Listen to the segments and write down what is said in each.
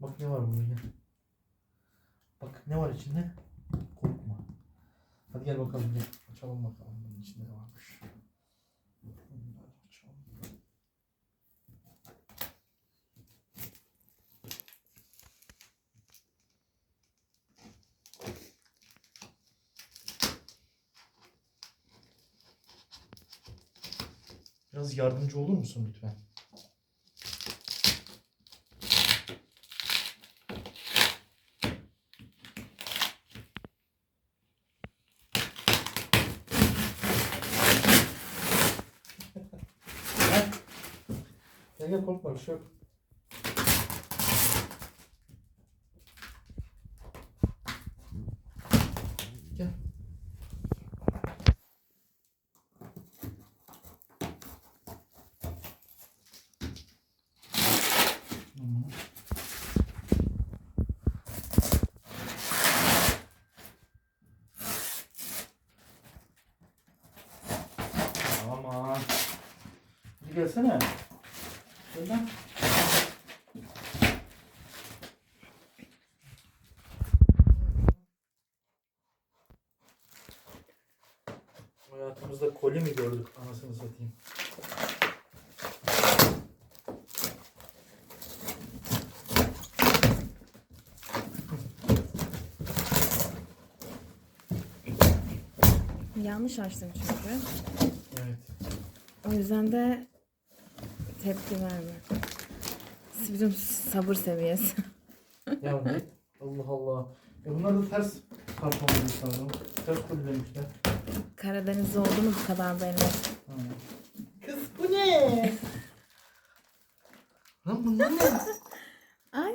Bak ne var burada gel. Bak ne var içinde? Korkma. Hadi gel bakalım gel. Açalım bakalım bunun içinde ne varmış. Biraz yardımcı olur musun lütfen? Gel. Bir şey yok. Gel. Aman. Bir gelsene. Hayatımızda koli mi gördük anasını satayım. Yanlış açtım çünkü. Evet. O yüzden de tepki verme. Bizim sabır seviyesi. Ya ne? Allah Allah. Ya bunlar da ters kartonlamış lazım. Ters kolilemişler. Karadeniz'de oldu mu bu kadar? Ha. Kız bu ne? Lan bunlar ne? Ay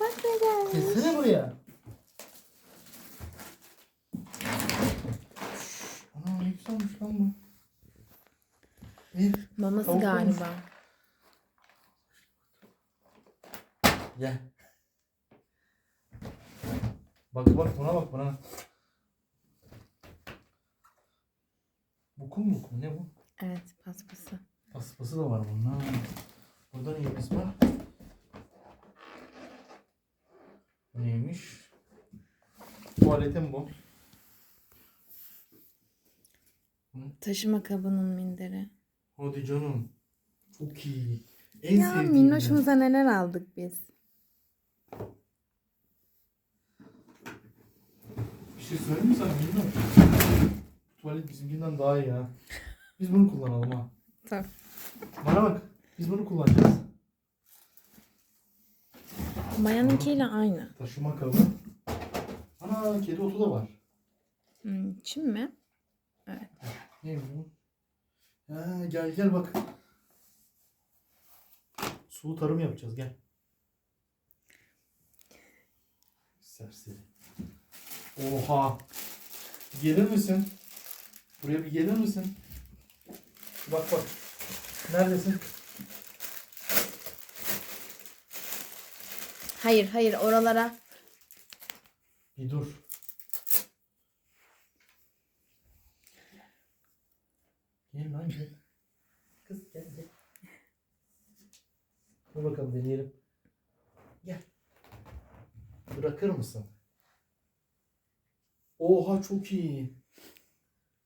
bak ne gelmiş. Gelsene buraya. Ana ne güzelmiş lan bu. Ev. Maması Tavuk galiba. Gel. Bak bak buna bak buna. Bu kum mu kum ne bu? Evet paspası. Paspası da var bunun. Burada neyimiz var? Bu neymiş? Tuvaletim bu. Taşıma kabının minderi. Hadi canım. Çok iyi. En Ya sevdiğim. minnoşumuza neler aldık biz. Şey söyleyeyim mi sana minnoş? Tuvalet bizimkinden daha iyi ha. Biz bunu kullanalım ha. Tabii. Bana bak. Biz bunu kullanacağız. Mayanınkiyle aynı. Taşıma kabı. Ana kedi otu da var. Hmm, çim mi? Ne bu? Ha, gel gel bak. Sulu tarım yapacağız gel. Serseri. Oha. Gelir misin? Buraya bir gelir misin? Bak bak. Neredesin? Hayır hayır oralara. Bir dur. Gel lan gel. Kız gel gel. Dur bakalım deneyelim. Gel. Bırakır mısın? Oha çok iyi.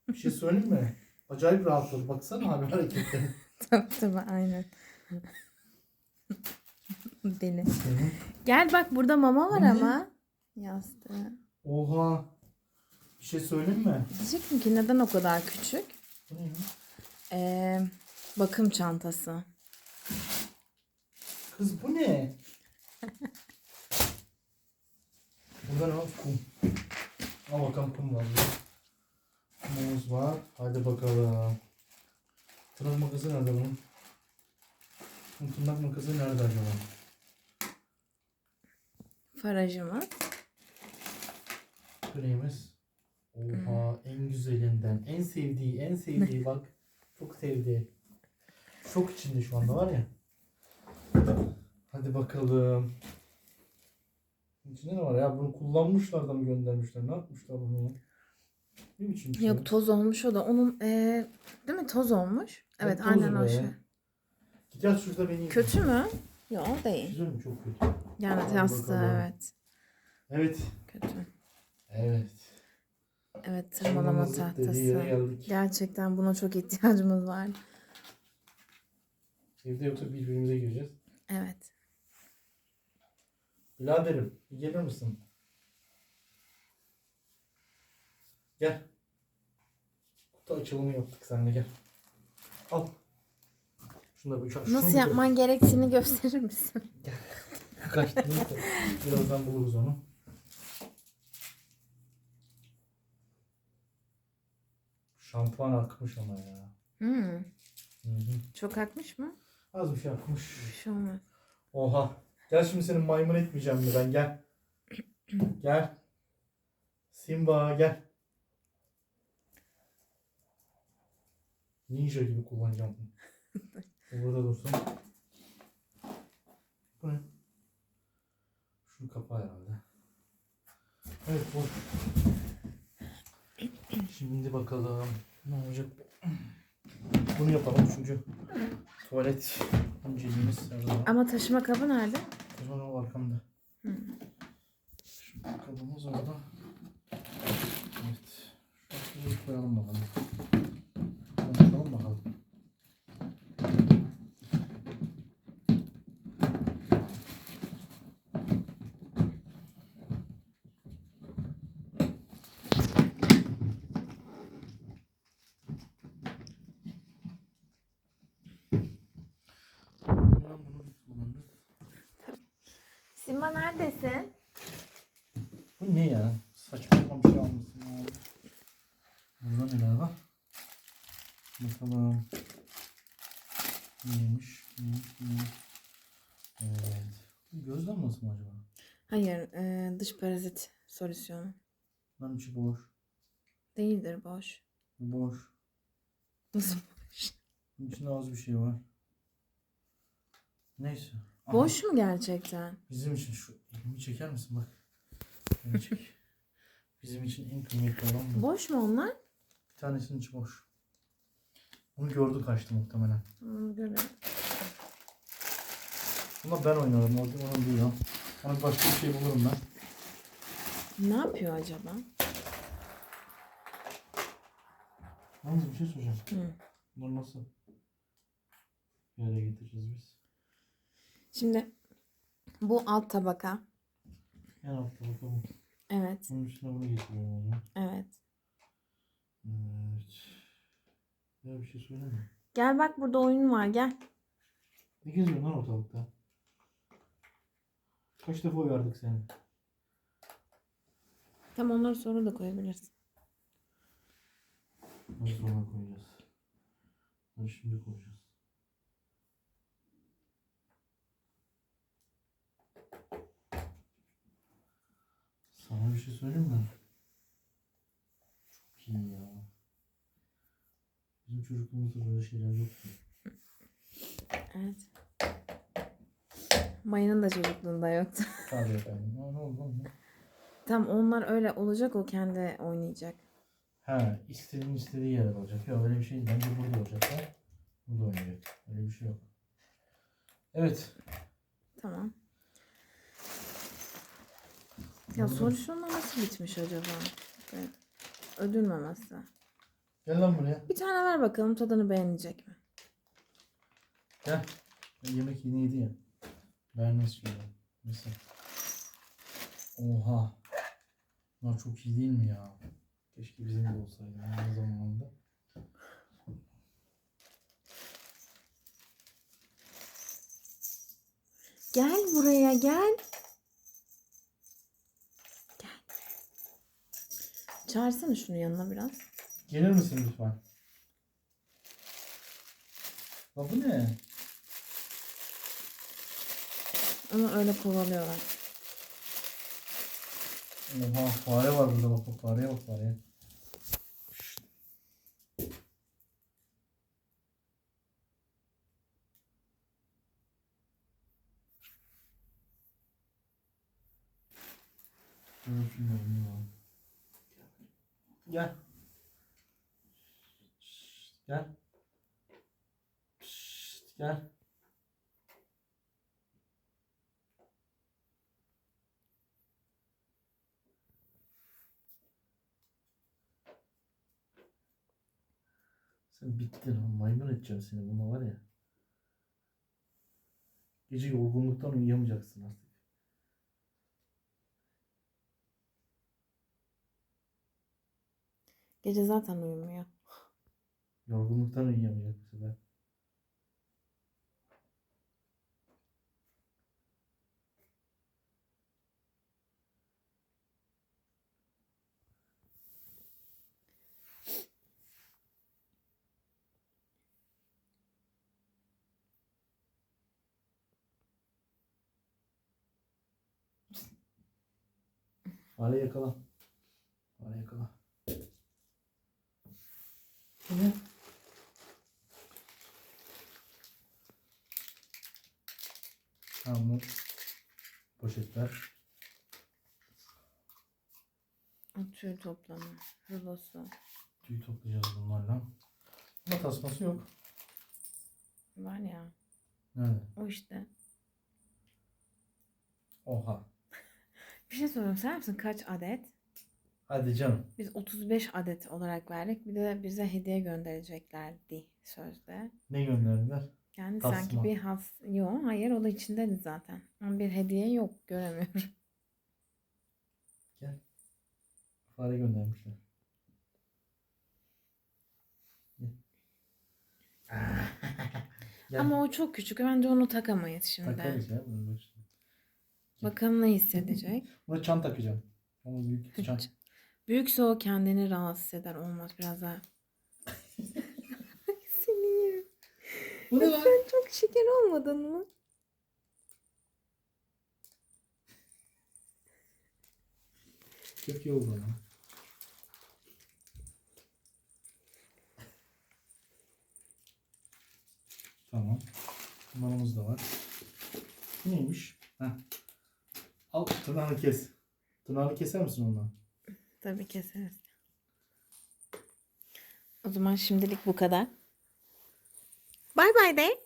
Bir şey söyleyeyim mi? Acayip rahatladı. Baksana abi hareketleri. Tabii tabii aynen. Deli. Gel bak burada mama var ama. Yastığı. Oha. Bir şey söyleyeyim mi? Diyecektim ki neden o kadar küçük? Bu ne ya? Ee, bakım çantası. Kız bu ne? Burada ne? Kum. Kum var. Kumumuz var. Hadi bakalım. Tırnak makası nerede bunun? Bu tırnak makası nerede acaba? Farajımız. Kremiz. Oha en güzelinden. En sevdiği, en sevdiği bak. Çok sevdiği. Şok içinde şu anda var ya. Hadi bakalım. İçinde ne var ya? Bunu kullanmışlar da mı göndermişler? Ne yapmışlar bunu ya? Ne biçim şey? Yok toz olmuş o da. Onun ee, değil mi toz olmuş? Evet tozu aynen o şey. Git yat şurada beni. Kötü mü? Yok değil. Güzel mi? Çok kötü. Yani yastığı bakalım. evet. Evet. Kötü. Evet. Evet tırmalama tahtası. Gerçekten buna çok ihtiyacımız var. Evde yoksa birbirimize gireceğiz. Evet. Biraderim bir gelir misin? Gel. Kutu açılımı yaptık seninle gel. Al. Şunu da şunu Nasıl yapman gerektiğini gösterir misin? Kaçtı neyse. Birazdan buluruz onu. Şampuan akmış ama ya. Hmm. Hı hı. Çok akmış mı? Az bir şey akmış. Bir şey olmaz. Oha. Gel şimdi seni maymun etmeyeceğim mi ben gel. Gel. Simba gel. Ninja gibi kullanacağım bunu. Bu Burada dursun. Bu ne? Şunu kapa herhalde. Evet bu. Şimdi bakalım. Ne olacak? Bunu yapalım çünkü tuvalet zaman. Ama taşıma kabı nerede? O zaman o arkamda. Hı. Şimdi kabımız orada. Evet. Şurayı koyalım bakalım. Konuşalım bakalım. Bunu kullanırız. Simba neredesin? Bu ne ya? Saçma sapan bir şey almışsın ya. Burada neler var? Bakalım. Neymiş? Neymiş? Neymiş? Evet. Bu göz damlası mı acaba? Hayır, e, dış parazit solüsyonu. Lan içi boş. Değildir boş. Boş. Nasıl boş? Bunun içinde az bir şey var. Neyse. Boş mu gerçekten? Bizim için şu elimi çeker misin bak. Elimi çek. Bizim için en kıymetli olan bu. Boş mu onlar? Bir tanesinin içi boş. Bunu gördü kaçtı muhtemelen. Hmm, görelim. Ben oynarım. O onun değil o. Ona başka bir şey bulurum ben. Ne yapıyor acaba? Yalnız bir şey soracağım. Hı. Bunları nasıl bir araya getireceğiz biz? Şimdi bu alt tabaka. En altta bakalım. Evet, Bunun üstüne bunu getiriyorum o zaman. evet. Evet. Ya bir şey söyleyeyim mi? Gel bak burada oyun var gel. Ne geziyorsun lan ortalıkta? Kaç defa uyardık seni? Tam onları sonra da koyabilirsin. Nasıl sonra koyacağız? Hadi şimdi koyacağız. Sana bir şey söyleyeyim mi? Çok iyi ya. Bizim çocukluğumuzda böyle şeyler yoktu. Evet. Maya'nın da çocukluğunda yoktu. Tabii efendim. Ne oldu lan? ne? Tam onlar öyle olacak o kendi oynayacak. Ha, istediğin istediği yerde olacak. Yok öyle bir şey değil. Bence burada olacak. Ha? Burada oynayacak. Öyle bir şey yok. Evet. Tamam. Ya solüsyonla nasıl bitmiş acaba? Evet. Ödül maması. Gel lan buraya. Bir tane ver bakalım tadını beğenecek mi? Gel. Yemek yeni yedi ya. Beğenmez şimdi. Mesela. Oha. Bunlar çok iyi değil mi ya? Keşke bizim de olsaydı. Ne zamanında. Gel buraya. Gel. Çağırsana şunu yanına biraz. Gelir misin lütfen? Ya bu ne? Onu öyle kovalıyorlar. Oha fare var burada bak bak fareye bak fareye. Şöyle şunu oynayalım. Gel. Gel. Gel. Sen bittin ha maymun edeceğim seni buna var ya. Gece yorgunluktan uyuyamayacaksın artık. Gece zaten uyumuyor. Yorgunluktan uyuyamayacak bu sefer. Fare yakala. Fare yakala. Ne? Tamam. Poşetler. Tüy toplama. Rulosu. Tüy toplayacağız bunlarla. Ama tasması yok. Var ya. Nerede? O işte. Oha. Bir şey sorayım. Sen misin kaç adet? Hadi canım. Biz 35 adet olarak verdik. Bir de bize hediye göndereceklerdi sözde. Ne gönderdiler? Yani Tasma. sanki bir has... Yok hayır o da içindeydi zaten. Ama bir hediye yok göremiyorum. Gel. Fare göndermişler. Gel. Ama o çok küçük. Bence onu takamayız şimdi. Takarız ya. Bakalım ne hissedecek. Buna çan takacağım. Ama büyük çan. Büyükse o kendini rahatsız eder. Olmaz biraz daha. Seni yerim. Bu ne lan? Sen çok şeker olmadın mı? Çok iyi oldu ama. Tamam. Numaramız da var. Bu neymiş? Heh. Al tırnağını kes. Tırnağını keser misin ondan? Tabii keseriz. O zaman şimdilik bu kadar. Bay bay de.